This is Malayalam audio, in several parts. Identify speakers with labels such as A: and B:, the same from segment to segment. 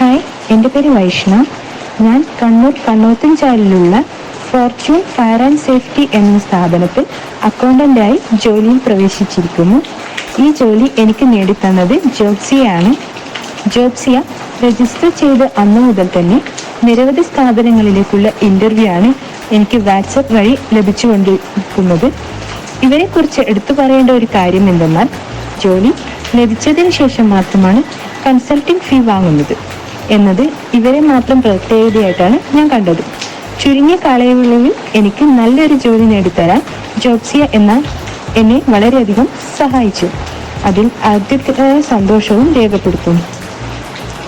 A: ഹായ് എന്റെ പേര് വൈഷ്ണവ് ഞാൻ കണ്ണൂർ കണ്ണോത്തിൻചാലിലുള്ള ഫോർച്യൂൺ ഫയർ ആൻഡ് സേഫ്റ്റി എന്ന സ്ഥാപനത്തിൽ അക്കൗണ്ടന്റായി ജോലിയിൽ പ്രവേശിച്ചിരിക്കുന്നു. ഈ ജോലി എനിക്ക് നേടിത്തന്നത് ജോബ്സിയാണ്. ജോബ്സിയ രജിസ്റ്റർ ചെയ്ത് അന്ന് മുതൽ തന്നെ നിരവധി സ്ഥാപനങ്ങളിലേക്കുള്ള ഇന്റർവ്യൂ ആണ് എനിക്ക് വാട്സപ്പ് വഴി ലഭിച്ചുകൊണ്ടിരിക്കുന്നത്. ഇവരെക്കുറിച്ച് എടുത്തു പറയേണ്ട ഒരു കാര്യം എന്തെന്നാൽ ജോലി ലഭിച്ചതിന് ശേഷം മാത്രമാണ് കൺസൾട്ടിംഗ് ഫീ വാങ്ങുന്നത്. എന്നത് ഇവരെ മാത്രം പ്രത്യേകതയായിട്ടാണ് ഞാൻ കണ്ടത്. ചുരുങ്ങിയ കാലയളവിൽ എനിക്ക് നല്ലൊരു ജോലി നേടിത്തരാൻ ജോബ്സിയ എന്ന എന്നെ വളരെയധികം സഹായിച്ചു. അതിൽ ആദ്യത്തെ സന്തോഷവും രേഖപ്പെടുത്തുന്നു.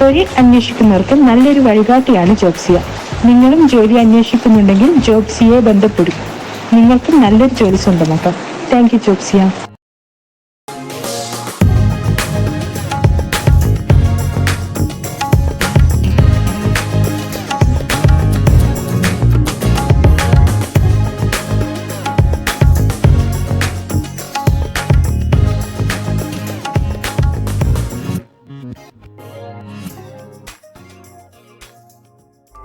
A: തൊഴിൽ അന്വേഷിക്കുന്നവർക്ക് നല്ലൊരു വഴികാട്ടിയാണ് ജോബ്സിയ. നിങ്ങളും ജോലി അന്വേഷിക്കുന്നുണ്ടെങ്കിൽ ജോബ്സിയെ ബന്ധപ്പെടും. നിങ്ങൾക്ക് നല്ലൊരു ജോലി സ്വന്തമാക്കാം. Thank you Jobsia.